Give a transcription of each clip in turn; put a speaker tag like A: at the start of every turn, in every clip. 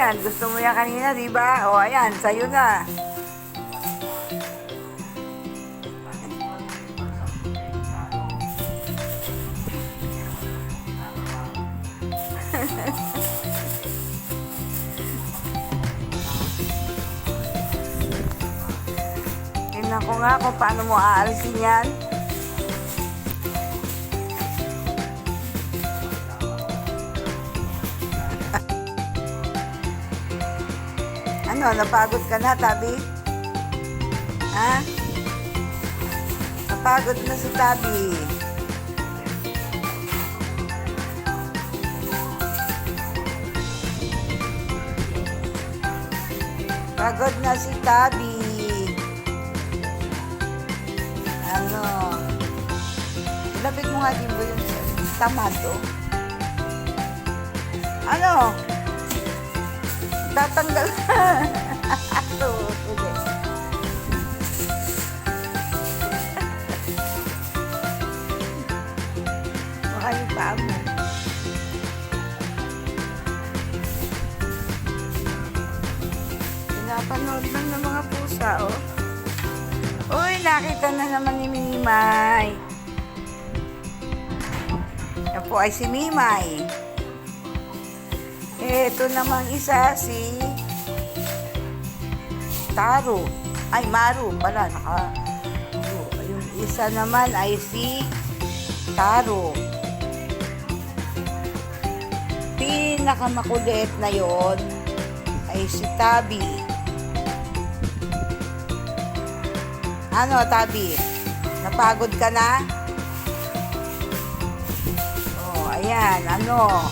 A: yan. Gusto mo yan kanina, di ba? O, ayan, sa'yo na. Tingnan ko nga kung paano mo aalisin yan. Ano, napagod ka na, Tabi? Ha? Napagod na si Tabi. Pagod na si Tabi. Ano? Lapit mo nga din mo yung tamado. Ano? Tatanggal. Yung paa mo. Pinapanood lang ng mga pusa, oh. Uy, nakita na naman ni Mimay. Yan po ay si Mimay. Ito namang isa si Taro. Ay, Maru pala. Naka, yung isa naman ay si Taro. Pinakamakulit na yon ay si Tabi. Ano, Tabi? Napagod ka na? Oh, ayan. Ano?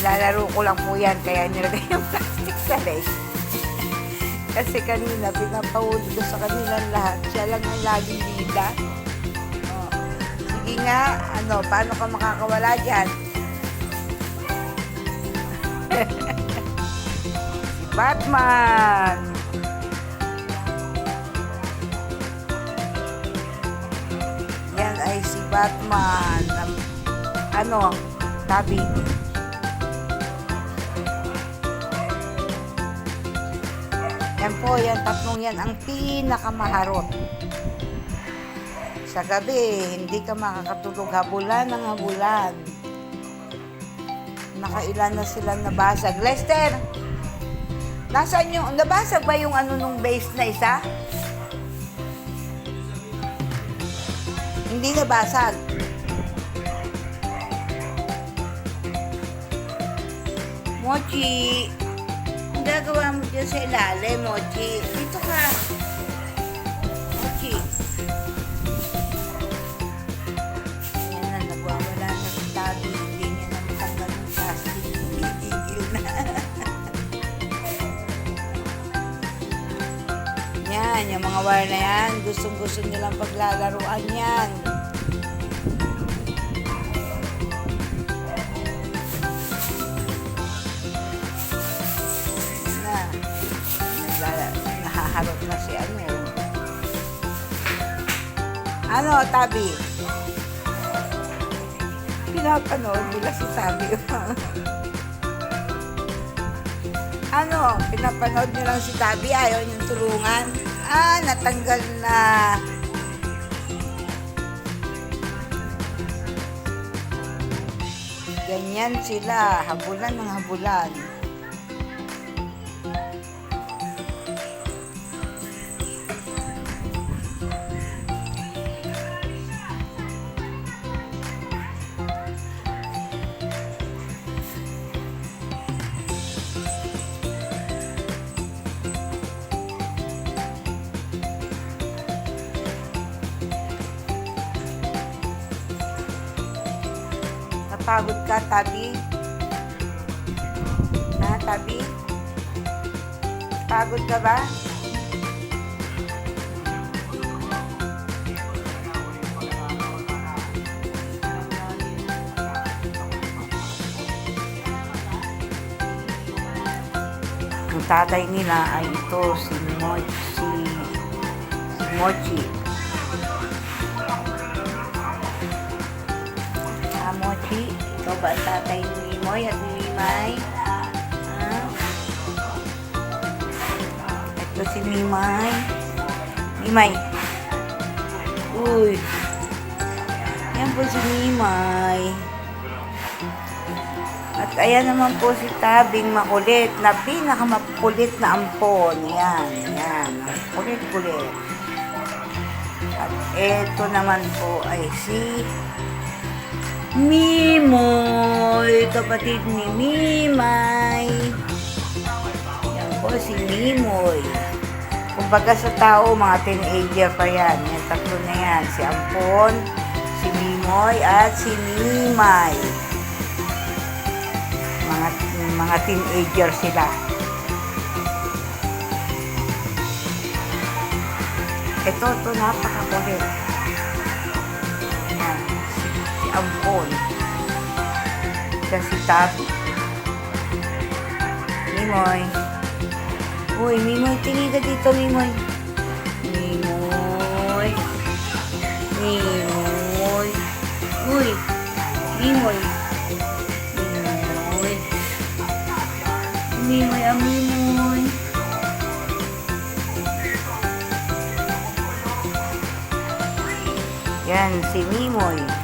A: Nilalaro ko lang po yan, kaya nilagay yung plastic sa leg. Kasi kanina, pinapahuli ko sa kanila lahat. Siya lang ang laging bida. Oh. Sige nga, ano, paano ka makakawala dyan? si Batman! Yan ay si Batman. Ano, tabi. Yan po, yan tatlong yan ang pinakamaharot. Sa gabi, hindi ka makakatulog habulan ng habulan. Nakailan na sila nabasag. Lester, nasaan yung, nabasag ba yung ano nung base na isa? Hindi nabasag. Mochi, ang gagawa mo dyan sa ilalim, Mochi. Dito ka. Mochi. Ayan na, nagwawala na si Tabi. Hindi niya na matanggal ng plastic. Gigil na. yan, yung mga wire na yan, gustong-gusto nilang paglalaruan yan. Nahaharap na si ano. Ano, Tabi? Pinapanood nila si Tabi. ano, pinapanood nila si Tabi, ayaw niyong tulungan. Ah, natanggal na. Ganyan sila, habulan ng habulan. Napagod ka, Tabi? Ha, Tabi? Pagod ka ba? Ang tatay nila ay ito, si Mochi. Si Mochi. Ah, Mochi, ikaw ba ang tatay ni Moy at ni May? Ha? Ito si Mimay. Mimay. Uy. Yan po si Mimay. At ayan naman po si Tabing makulit na pinakamakulit na ampon. Yan, yan. Kulit-kulit. At eto naman po ay si Mimoy, kapatid ni Mimay. Yan po si Mimoy. Kumbaga sa tao, mga teenager pa yan. Yan, tatlo na yan. Si Ampon, si Mimoy, at si Mimay. Mga, mga teenager sila. Ito, ito, napakakulit. Yan, si, si Ampon. Siya si Tabi. Mimoy. Uy, Mimoy, tingin ka dito, Mimoy. Mimoy. Mimoy. Uy, Mimoy. Mimoy. Mimoy, ah, Mimoy. Yan, si Mimoy.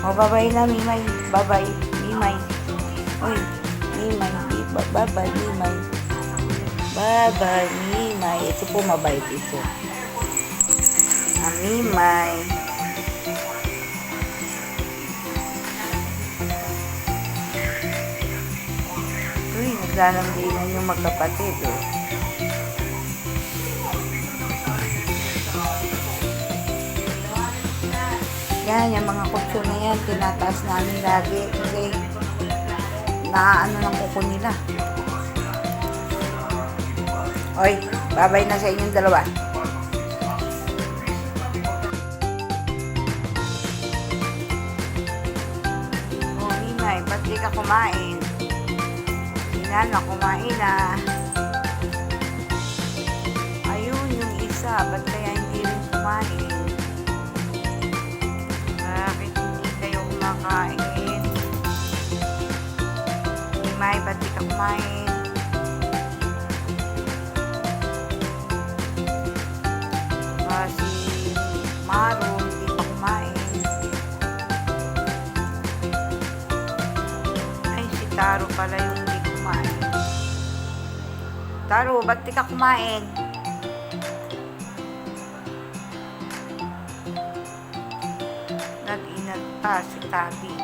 A: O, babay na, Mimay. Babay, Mimay. Uy, Mimay. Ba- Babay, Mimay. Babay, Mimay. Ito po mabait ito. Ah, Mimay. Uy, naglalambingan yung magkapatid, oh. Yan, yung mga kutso na yan, tinataas namin lagi. Kasi, naaano ng kuko nila. Oy, babay na sa inyong dalawa. Oh, Ninay, ba't di ka kumain? Inana, kumain na. Ayun, yung isa, ba't kaya hindi rin kumain? Kayo kumakain? Nimay, ba't di ka kumain? Ah, si Maru, hindi kumain. Taro pala yung hindi kumain. Taro, ba't di ka kumain? Nag-inat pa si Tabi.